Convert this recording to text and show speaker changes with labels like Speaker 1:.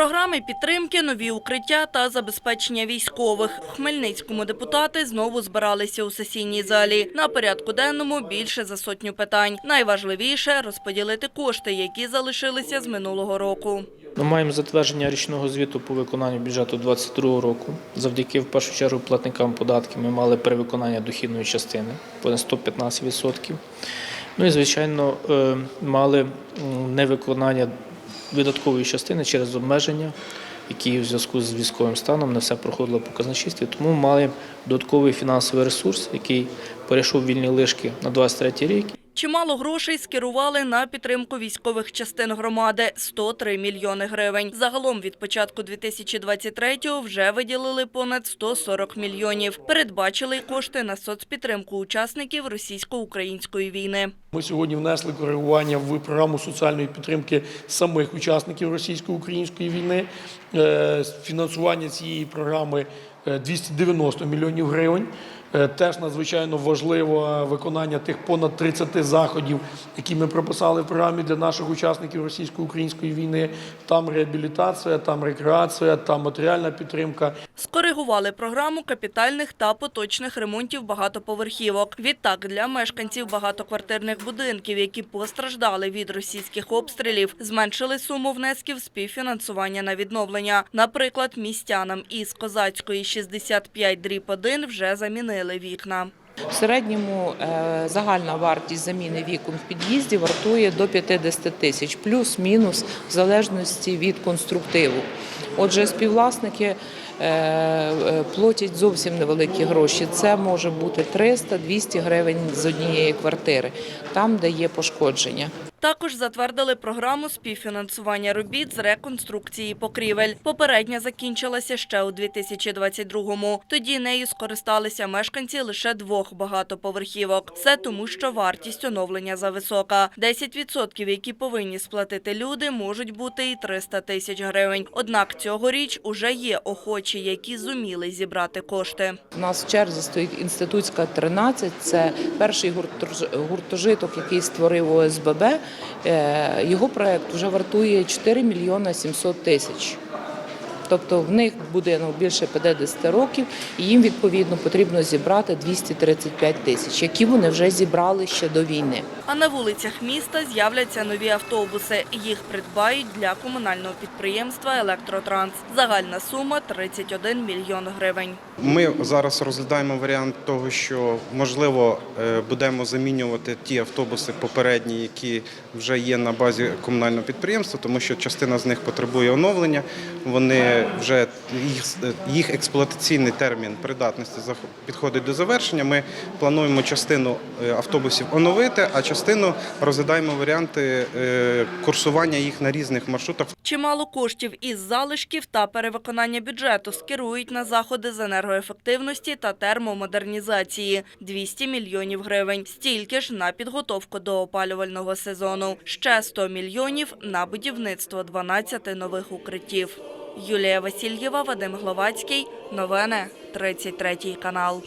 Speaker 1: Програми підтримки, нові укриття та забезпечення військових. У Хмельницькому депутати знову збиралися у сесійній залі. На порядку денному більше за сотню питань. Найважливіше – розподілити кошти, які залишилися з минулого року.
Speaker 2: Ми маємо затвердження річного звіту по виконанню бюджету 2022 року. Завдяки в першу чергу платникам податків ми мали перевиконання дохідної частини понад 115%. Ну і звичайно е, мали невиконання видаткової частини через обмеження, які в зв'язку з військовим станом не все проходило по казначействі. Тому мали додатковий фінансовий ресурс, який перейшов вільні лишки на 23 рік.
Speaker 1: Чимало грошей скерували на підтримку військових частин громади – 103 мільйони гривень. Загалом від початку 2023-го вже виділили понад 140 мільйонів. Передбачили кошти на соцпідтримку учасників російсько-української війни.
Speaker 3: Ми сьогодні внесли коригування в програму соціальної підтримки самих учасників російсько-української війни. Е, Фінансування цієї програми е, 290 мільйонів гривень. Е, Теж надзвичайно важливо виконання тих понад 30 заходів, які ми прописали в програмі для наших учасників російсько-української війни. Там реабілітація, там рекреація, там матеріальна підтримка.
Speaker 1: Скоригували програму капітальних та поточних ремонтів багатоповерхівок. Відтак, для мешканців багатоквартирних будинків, які постраждали від російських обстрілів, зменшили суму внесків співфінансування на відновлення. Наприклад, містянам із Козацької 65 дріб 1 вже замінили вікна.
Speaker 4: В середньому е, загальна вартість заміни вікон в під'їзді вартує до 50 тисяч, плюс-мінус в залежності від конструктиву. Отже, співвласники е, е, платять зовсім невеликі гроші. Це може бути 300-200 гривень з однієї квартири, там, де є пошкодження.
Speaker 1: Також затвердили програму співфінансування робіт з реконструкції покрівель. Попередня закінчилася ще у 2022-му. Тоді нею скористалися мешканці лише двох багатоповерхівок. Все тому, що вартість оновлення зависока. 10%, які повинні сплатити люди, можуть бути і 300 тисяч гривень. Однак цьогоріч уже є охочі, які зуміли зібрати кошти.
Speaker 4: У нас в черзі стоїть інститутська 13, це перший гуртож- гуртожиток, який створив ОСББ. Е, Його проект вже вартує 4 мільйони 700 тисяч. Тобто в них будинок більше 50 років, і їм відповідно потрібно зібрати 235 тисяч, які вони вже зібрали ще до війни.
Speaker 1: А на вулицях міста з'являться нові автобуси. Їх придбають для комунального підприємства «Електротранс». Загальна сума – 31 мільйон гривень.
Speaker 5: Ми зараз розглядаємо варіант того, що можливо е, будемо замінювати ті автобуси попередні, які вже є на базі комунального підприємства, тому що частина з них потребує оновлення. Вони вже їх, їх експлуатаційний термін придатності підходить до завершення. Ми плануємо частину е, автобусів оновити, а частину розглядаємо варіанти е, курсування їх на різних маршрутах.
Speaker 1: Чимало коштів із залишків та перевиконання бюджету скерують на заходи з енергоефективності та термомодернізації – 200 мільйонів гривень. Стільки ж на підготовку до опалювального сезону. Ще 100 мільйонів на будівництво 12 нових укриттів. Юлія Васильєва, Вадим Гловацький. Новини 33 канал.